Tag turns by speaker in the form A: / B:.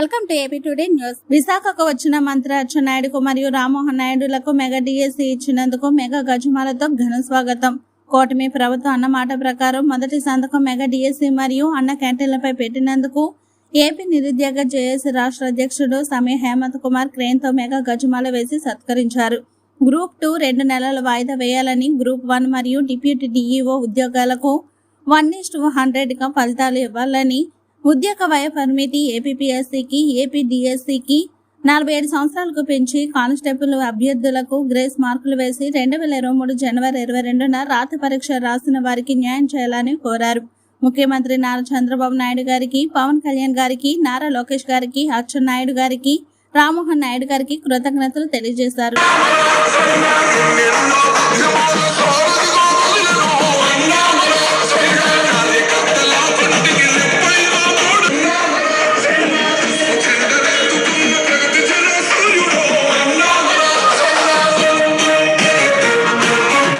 A: Welcome to AP today news. విశాఖకు వచ్చిన మంత్రి అచ్చెన్నాయుడుకు మరియు రామ్మోహన్ నాయుడులకు మెగా డిఎస్సి ఇచ్చినందుకు మెగా గజమాలతో ఘన స్వాగతం. కూటమి ప్రభుత్వం అన్న మాట ప్రకారం మొదటి సంతకం మెగా డిఎస్సి మరియు అన్న క్యాంటీన్లపై పెట్టినందుకు ఏపీ నిరుద్యోగ జేఏసీ రాష్ట్ర అధ్యక్షుడు సమీర్ హేమంత్ కుమార్ క్రేన్తో మెగా గజమాల వేసి సత్కరించారు. గ్రూప్ టూ రెండు నెలల వాయిదా వేయాలని గ్రూప్ వన్ మరియు డిప్యూటీ డిఈఓ ఉద్యోగాలకు వన్ ఇస్ టూ హండ్రెడ్గా ఫలితాలు ఇవ్వాలని ఉద్యోగ వయ పరిమితి ఏపీఎస్సికి ఏపీడిఎస్సికి నలభై ఏడు సంవత్సరాలకు పెంచి కానిస్టేబుల్ అభ్యర్థులకు గ్రేస్ మార్కులు వేసి రెండు వేల ఇరవై మూడు జనవరి ఇరవై రెండున రాత పరీక్ష రాసిన వారికి న్యాయం చేయాలని కోరారు. ముఖ్యమంత్రి నారా చంద్రబాబు నాయుడు గారికి పవన్ కళ్యాణ్ గారికి నారా లోకేష్ గారికి అచ్చెన్నాయుడు గారికి రామ్మోహన్ నాయుడు గారికి కృతజ్ఞతలు తెలియజేశారు.